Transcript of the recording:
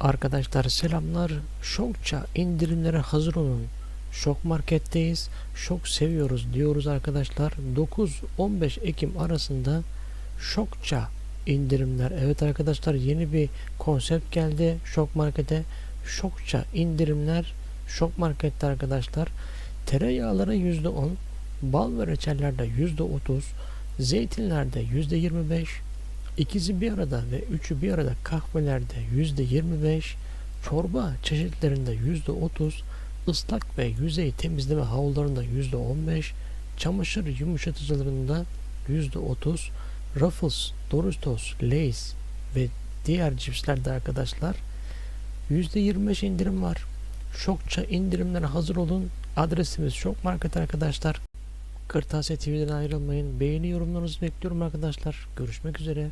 Arkadaşlar selamlar. Şokça indirimlere hazır olun. Şok marketteyiz. Şok seviyoruz diyoruz arkadaşlar. 9-15 Ekim arasında şokça indirimler. Evet arkadaşlar yeni bir konsept geldi şok markete. Şokça indirimler. Şok markette arkadaşlar. Tereyağlara %10, bal ve reçellerde %30, zeytinlerde %25, İkisi bir arada ve üçü bir arada kahvelerde yüzde 25, çorba çeşitlerinde yüzde 30, ıslak ve yüzey temizleme havlularında yüzde 15, çamaşır yumuşatıcılarında yüzde 30, Ruffles, Doritos, Lay's ve diğer cipslerde arkadaşlar yüzde 25 indirim var. Şokça indirimlere hazır olun. Adresimiz Şok Market arkadaşlar. Kırtasiye TV'den ayrılmayın. Beğeni yorumlarınızı bekliyorum arkadaşlar. Görüşmek üzere.